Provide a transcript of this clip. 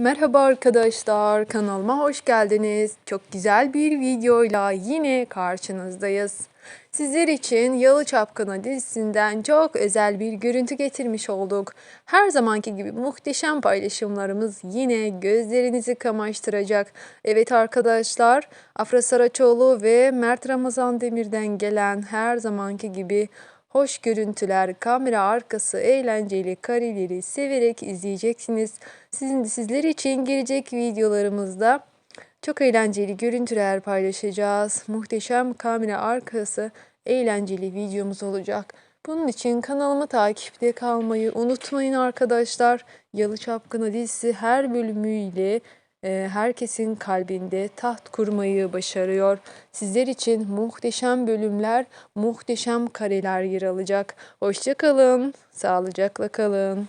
Merhaba arkadaşlar, kanalıma hoş geldiniz. Çok güzel bir videoyla yine karşınızdayız. Sizler için Yalı Çapkını dizisinden çok özel bir görüntü getirmiş olduk. Her zamanki gibi muhteşem paylaşımlarımız yine gözlerinizi kamaştıracak. Evet arkadaşlar, Afra Saraçoğlu ve Mert Ramazan Demir'den gelen her zamanki gibi Hoş görüntüler, kamera arkası, eğlenceli kareleri severek izleyeceksiniz. Sizin sizler için gelecek videolarımızda çok eğlenceli görüntüler paylaşacağız. Muhteşem kamera arkası eğlenceli videomuz olacak. Bunun için kanalımı takipte kalmayı unutmayın arkadaşlar. Yalı Çapkını dizisi her bölümüyle herkesin kalbinde taht kurmayı başarıyor. Sizler için muhteşem bölümler, muhteşem kareler yer alacak. Hoşçakalın, sağlıcakla kalın.